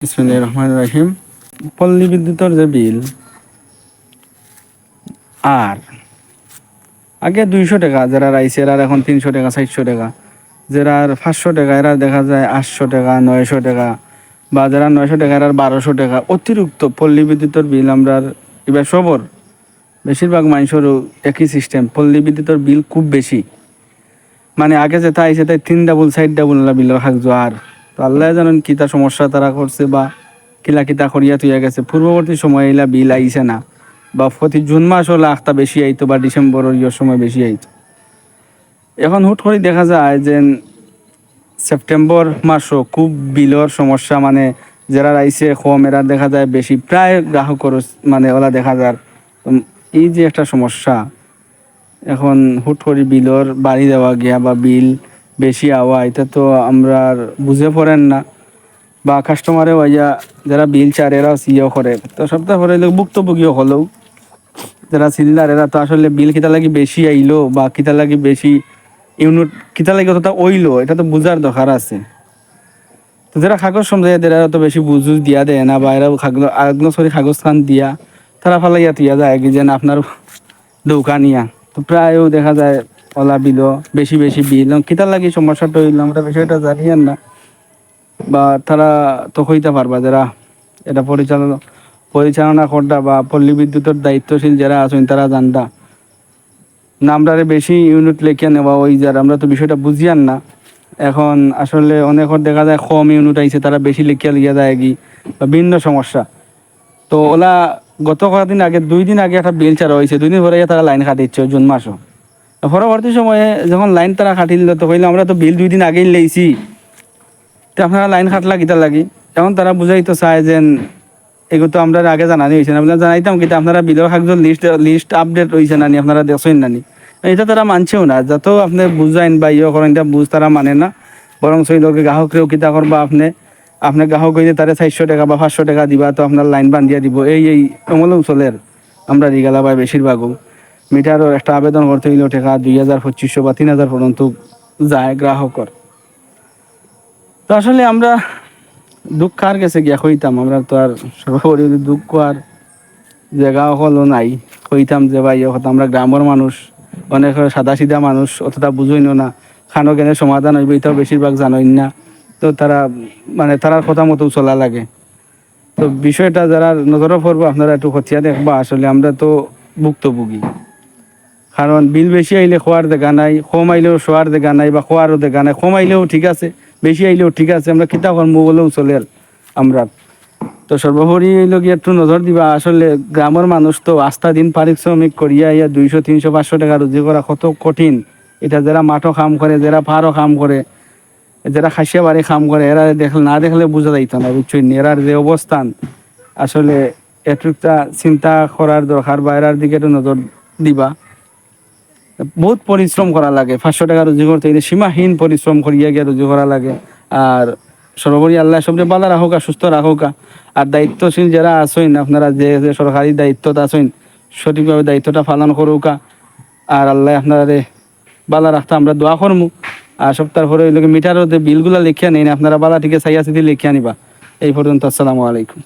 রহমান রাহিম। পল্লী বিদ্যুতের যে বিল, আর আগে দুইশো টাকা, যারা রাইছে এরা এখন তিনশো টাকা, চারশো টাকা। যারা পাঁচশো টাকা, এরা দেখা যায় আটশো টাকা, নয়শো টাকা। বা যারা নয়শো টাকা, এরা বারোশো টাকা। অতিরিক্ত পল্লী বিদ্যুতের বিল আমরা এবার সবর। বেশিরভাগ মানুষেরও একই সিস্টেম পল্লী বিদ্যুতের বিল খুব বেশি। মানে আগে যেটা আইছে তাই তিন ডাবল সাইড ডাবল বিলের হাক আর তো আল্লাহ জানেন কিতা সমস্যা তারা করছে বা কিলা কিতা করিয়া তুইয়া গেছে। পূর্ববর্তী সময় এলা বিল আইছে না। বা প্রতি জুন মাস হলে আখটা বেশি আইতো বা ডিসেম্বরের ইয়ের সময় বেশি আইতো। এখন হুট করে দেখা যায় যে সেপ্টেম্বর মাসও খুব বিলর সমস্যা। মানে যারা আইসে কম এরা দেখা যায়, বেশি প্রায় গ্রাহকর মানে ওলা দেখা যায়। এই যে একটা সমস্যা, এখন হুট করে বিলর বাড়ি দেওয়া গিয়া বা বিল বেশি আওয়া, এটা তো আমরা বুঝে পড়েন না। বা কাস্টমারে ওইয়া যারা বিল চার এরাও সিও করে। তো সপ্তাহ পরে ভুক্তভোগীও হলেও, যারা সিলিন্ডার এরা তো আসলে বিল কিতা লাগি বেশি আইলো বা কিতা লাগি বেশি ইউনিট কিতা লাগি অতটা ওইলো, এটা তো বুঝার দরকার আছে। তো যারা কাগজ সমঝাই এরা তো বেশি বুঝুজ দিয়া দেয় না, বা এরা আগলো সরি কাগজ খান দিয়া, তারা ফালাইয়া তুইয়া যায়, কি যেন আপনার দোকানিয়া তো প্রায়ও দেখা যায় ওলা বিল, বেশি বেশি বিল। কিতা লাগি সমস্যাটা হইল আমরা বিষয়টা জানি আর না। বা তারা তো হইতে পারবা যারা এটা পরিচালনা পরিচালনা করতা বা পল্লী বিদ্যুতের দায়িত্বশীল যারা আছেন, তারা জানতা। না আমরা বেশি ইউনিট লেখিয়া নেওয়া ওই যার আমরা তো বিষয়টা বুঝিয়ান না। এখন আসলে অনেকের দেখা যায়, কম ইউনিট আইছে, তারা বেশি লেখিয়া লিয়া যায় কি, বা ভিন্ন সমস্যা। তো ওলা গত কয়েকদিন আগে, দুই দিন আগে একটা বিল চারা হয়েছে দুই দিন পরে তারা লাইন কাটিচ্ছে জুন মাসও। পরবর্তী সময়ে যখন লাইন তারা কাটিল, তো কইলাম আমরা তো বিল দুই দিন আগেই লেইছি। তো আপনারা লাইন কাটলা কিতা লাগি? এখন তারা বুঝাইতো চায় যে এগুলো তো আমরা আগে জানানি হয়েছে না। জানাইতাম কিন্তু আপনারা বিলের কাগজের লিস্ট লিস্ট আপডেট হয়েছে নানি, আপনারা দেখছেন নানি। এটা তারা মানছেও না। যত আপনি বুঝাইন বা ইয়ে করেন, এটা বুঝ তারা মানে না। বরং সেই লোকে গ্রাহকরেও কিতা করবা, আপনি আপনি গ্রাহক হইলে তারা চারশো টাকা বা পাঁচশো টাকা দিবা, তো আপনার লাইন বান্ধিয়া দিব। এই এই অমলেও চলের আমরা রিগালা বা বেশিরভাগও মিটারও একটা আবেদন করতে হইলেও টাকা দুই হাজার, পঁচিশশো বা তিন হাজার পর্যন্ত যায় গ্রাহকর। তো আসলে আমরা দুঃখ কার গেছে গিয়া কইতাম আমরা তো আর সর্বোপরি দুঃখ আর জায়গা হলো নাই। কইতাম যে ভাই কথা আমরা গ্রামের মানুষ, অনেক সাদা সিধা মানুষ, অতটা বুঝইন না। খানো কেনে সমাধান হইব, এটাও বেশিরভাগ জানইন না। তো তারা মানে তারার কথা মতো চলা লাগে। তো বিষয়টা যারা নজরে পড়ব, আপনারা একটু খতিয়া দেখবা। আসলে আমরা তো ভুক্তভোগী। কারণ বিল বেশি আইলে খোয়ার দেখা নাই, কম আইলেও শোয়ার দেখা নাই বা খোয়ারও দেখা নাই, কম আইলেও ঠিক আছে বেশি আইলেও ঠিক আছে, আমরা কিতা কর্ম বলেও চলে আমরা। তো সর্বোপরি গিয়ে একটু নজর দিবা, আসলে গ্রামের মানুষ তো আস্থা দিন পারিশ্রমিক করিয়া ইয়া দুইশো, তিনশো, পাঁচশো টাকা রুজি করা কত কঠিন। এটা যারা মাঠও কাম করে যারা পাহাড়ও কাম করে যারা খাসিয়া বাড়ি কাম করে এরা দেখলে না দেখলে বোঝা যাইতো না বুঝছই এরার যে অবস্থান আসলে একটুটা চিন্তা করার দরকার বা এরার দিকে একটু নজর দিবা। বহুত পরিশ্রম করা লাগে। পাঁচশো টাকা রুজি করতে গেলে সীমাহীন পরিশ্রম করিয়া গিয়ে রুজি করা লাগে। আর সর্বোপরি আল্লাহ সবচেয়ে ভালো রাখুকা সুস্থ রাখুকা। আর দায়িত্বশীল যারা আছেন, আপনারা যে যে সরকারি দায়িত্বত আছেন, সঠিকভাবে দায়িত্বটা পালন করুকা। আর আল্লাহ আপনারা বালা রাখতে আমরা দোয়া করমু। আর সপ্তাহ পরে ওই লোকে মিটারও বিলগুলা লিখিয়া নেই আপনারা বালা থেকে চাইয়া চিঠি লিখিয়া নিবা। এই পর্যন্ত, আসসালামু আলাইকুম।